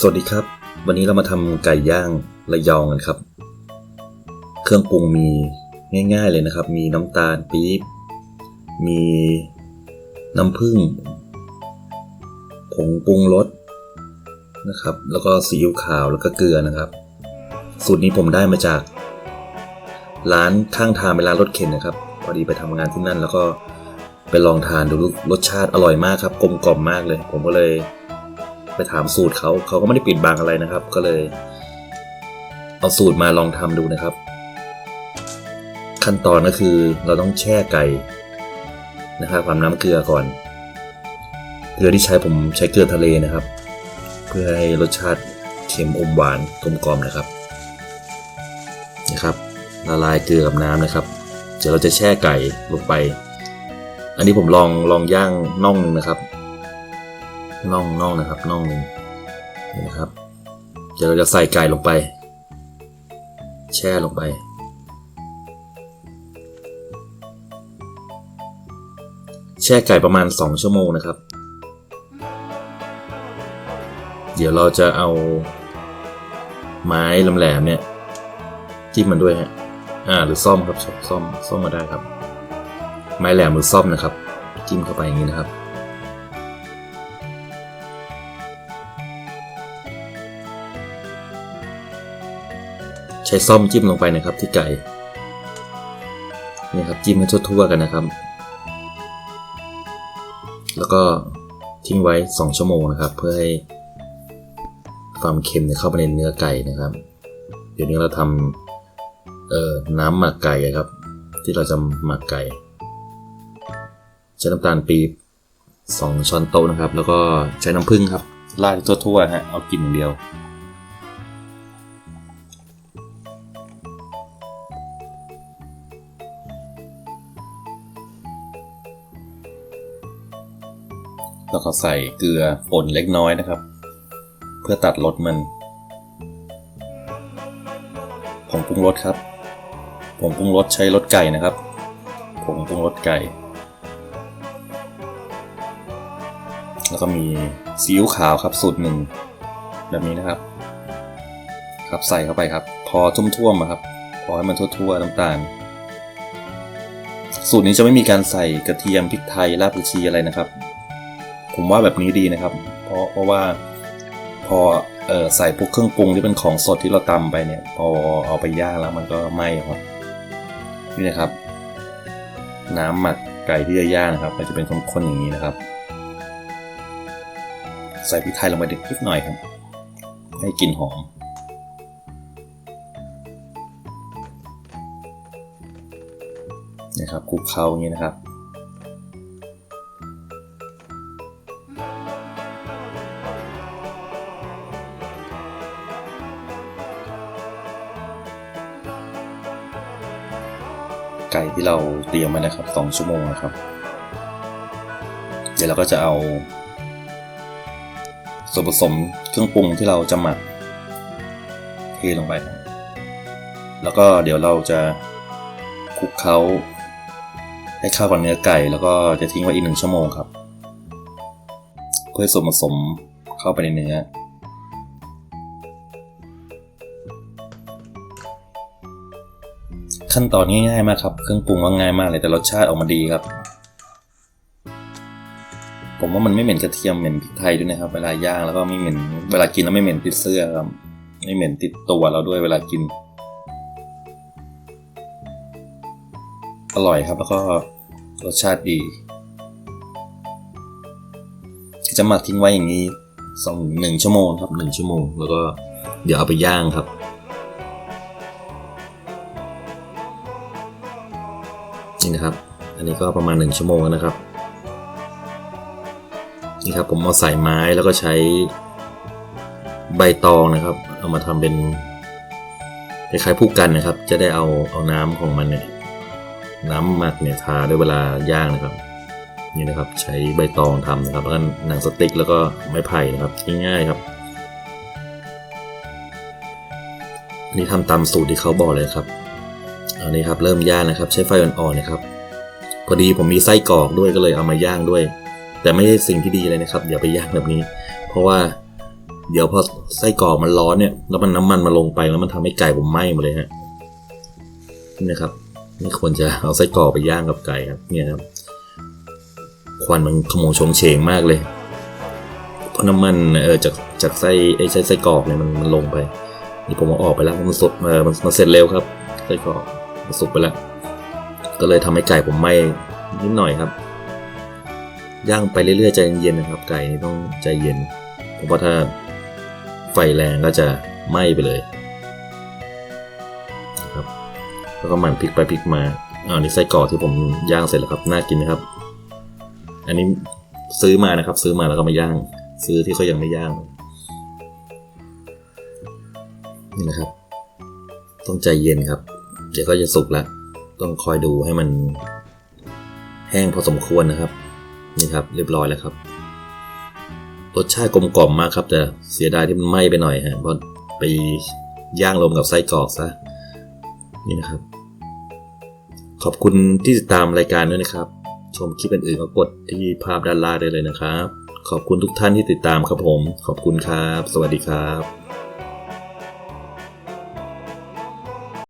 สวัสดีครับ วันนี้เรามาทำไก่ย่างระยองกันครับ เครื่องปรุงมีง่ายๆเลยนะครับ มีน้ำตาลปี๊บ มีน้ำผึ้ง ผงปรุงรสนะครับ แล้วก็ซีอิ๊วขาวแล้วก็เกลือนะครับ สูตรนี้ผมได้มาจาก ร้านข้างทางเป็นร้านรถเข็นนะครับ พอดีไปทำงานที่นั่นแล้วก็ไปลองทานดูรสชาติอร่อยมากครับ กลมกล่อมมากเลย ผมก็เลย ไปถามสูตรเขาเขาก็ไม่ได้ปิดบังอะไรนะครับ ก็เลย เอาสูตรมาลองทำดูนะครับ ขั้นตอนก็คือเราต้องแช่ไก่นะครับความน้ำเกลือก่อน เกลือที่ใช้ผมใช้เกลือทะเลนะครับ เพื่อให้รสชาติเค็มอมหวานกลมกล่อมนะครับนะครับละลายเกลือกับน้ำนะครับ เดี๋ยวเราจะแช่ไก่ลงไป อันนี้ผมลองลองย่างน่องหนึงนะครับ น่องน่องนะครับน่องหนึ่งนี่นะครับ เดี๋ยวเราจะใส่ไก่ลงไป แช่ลงไป แช่ไก่ประมาณ 2 ชั่วโมงนะครับ เดี๋ยวเราจะเอาไม้แหลมเนี่ยจิ้มมันด้วยฮะอ่าหรือซ่อมครับซ่อมซ่อมมาได้ครับ ไม้แหลมหรือซ่อมนะครับ จิ้มเข้าไปอย่างนี้นะครับ ใช้ซ่อมจิ้มลงไปนะครับที่ไก่นี่ครับจิ้มให้ทั่วๆกันนะครับ แล้วก็ทิ้งไว้ 2 ชั่วโมงนะครับ เพื่อให้ความเค็มเนี่ยเข้าไปในเนื้อไก่นะครับ เดี๋ยวนี้เราทำเอ่อน้ำหมักไก่ครับ ที่เราจะหมักไก่ใช้น้ำตาลปี๊บ2ช้อนโต๊ะนะครับ แล้วก็ใช้น้ำผึ้งครับราดทั่วๆฮะเอากินอย่างเดียว แล้วก็ใส่เกลือป่นเล็กน้อยนะครับ เพื่อตัดรสมันผงปรุงรสครับผงปรุงรสใช้รสไก่นะครับผงปรุงรสไก่ แล้วก็มีซีอิ๊วขาวครับสูตรหนึ่งแบบนี้นะครับ ครับใส่เข้าไปครับ พอทุ่วมๆครับ พอให้มันทั่วๆน้ำตาลสูตรนี้จะไม่มีการใส่กระเทียมพริกไทยรากผักชีอะไรนะครับ ผมว่าแบบนี้ดีนะครับ เพราะเพราะว่าพอเออใส่พวกเครื่องปรุงที่เป็นของสดที่เราตำไปเนี่ย พอเอาไปย่างแล้วมันก็ไหม้ครับนี่นะครับ น้ำหมักไก่ที่จะย่างนะครับมันจะเป็นข้นๆอย่างนี้นะครับ ใส่พริกไทยลงไปนิดหน่อยครับ ให้กลิ่นหอมนะครับคลุกเคล้าอย่างนี้นะครับ ไก่ที่เราเตรียมมานะครับสองชั่วโมงนะครับ เดี๋ยวเราก็จะเอา ส่วนผสมเครื่องปรุงที่เราจะหมักเทลงไป แล้วก็เดี๋ยวเราจะคลุกเคล้าให้เข้ากับเนื้อไก่แล้วก็จะทิ้งไว้อีกหนึ่งชั่วโมงครับ เพื่อส่วนผสมเข้าไปในเนื้อ ขั้นตอนง่ายๆมากครับ เครื่องปรุงว่าง่ายมากเลยแต่รสชาติออกมาดีครับ ผมว่ามันไม่เหม็นกระเทียมเหม็นพริกไทยด้วยนะครับ เวลาย่างแล้วก็ไม่เหม็นเวลากินแล้วไม่เหม็นติดเสื้อครับ ไม่เหม็นติดตัวเราด้วยเวลากิน อร่อยครับแล้วก็รสชาติดีจะหมักทิ้งไว้อย่างนี้สองหนึ่งชั่วโมงครับหนึ่งชั่วโมง แล้วก็เดี๋ยวเอาไปย่างครับ นี่นะครับ อันนี้ก็ประมาณหนึ่งชั่วโมงนะครับ นี่ครับผมเอาใส่ไม้แล้วก็ใช้ใบตองนะครับ เอามาทำเป็นคล้ายๆผู้กันนะครับ จะได้เอาเอาน้ำของมันเนี่ยน้ำหมักเนี่ยทาด้วยเวลาย่างนะครับ นี่นะครับใช้ใบตองทำนะครับแล้วก็หนังสติ๊กแล้วก็ไม้ไผ่นะครับง่ายๆครับนี่ทำตามสูตรที่เขาบอกเลยครับ อันนี้ครับเริ่มย่างนะครับ ใช้ไฟอ่อนๆนะครับพอดีผมมีไส้กรอกด้วยก็เลยเอามาย่างด้วย แต่ไม่ใช่สิ่งที่ดีเลยนะครับอย่าไปย่างแบบนี้ เพราะว่าเดี๋ยวพอไส้กรอกมันร้อนเนี่ยแล้วมันน้ำมันมาลงไปแล้วมันทำให้ไก่ผมไหม้หมดเลยฮะนี่นะครับไม่ควรจะเอาไส้กรอกไปย่างกับไก่ครับเนี่ยครับควันมันขโมงชงเฉงมากเลยเพราะน้ำมันเออจากจากไส้ไอ้ไส้ไส้กรอกเนี่ยมันมันลงไป นี่ผมเอาออกไปแล้วมันสดเออมันมันเสร็จเร็วครับไส้กรอก สุกไปแล้ว ก็เลยทำให้ไก่ผมไหม้นิดหน่อยครับ ย่างไปเรื่อยๆใจเย็นๆนะครับ ไก่นี่ต้องใจเย็น เพราะว่าถ้าไฟแรงก็จะไหม้ไปเลยครับแล้วก็หมั่นพลิกไปพลิกมาอ่านี่ไส้กรอกที่ผมย่างเสร็จแล้วครับน่ากินไหมครับ อันนี้ซื้อมานะครับ ซื้อมาแล้วก็มาย่าง ซื้อที่เขายังไม่ย่างนี่นะครับ ต้องใจเย็นครับ เดี๋ยวก็จะสุกแล้ว ต้องคอยดูให้มัน แห้งพอสมควรนะครับ นี่ครับ เรียบร้อยแล้วครับ รสชาติกลมกล่อมมากครับ แต่เสียดายที่มันไหม้ไปหน่อยฮะเพราะไปย่างลมกับไส้กรอกซะนี่นะครับ ขอบคุณที่ติดตามรายการด้วยนะครับ ชมคลิปอื่นๆก็กดที่ภาพด้านล่างได้เลยนะครับ ขอบคุณทุกท่านที่ติดตามครับผม ขอบคุณครับ สวัสดีครับ